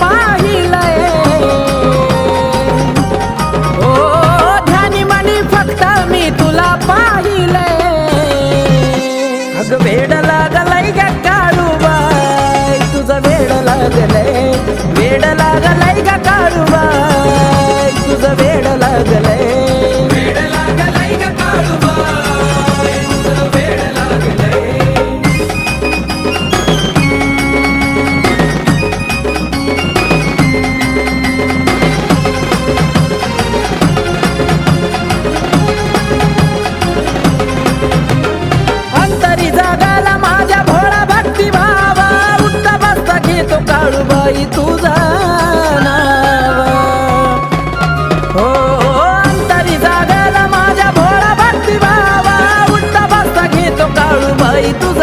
पाहिलंय. ओ ध्यानी मनी फक्त मी तुला पाहिलंय. अग वेड लागलय ग काळूबाई. तुझं वेड लागलंय. वेड लागलय ग काळूबाई. तुझं वेड लागलंय. बाई तुझा नावा हो, हो अंतरी जागाला माझ्या भोळा भक्ती बाबा. उठता बसता घेतो काळू बाई तुझा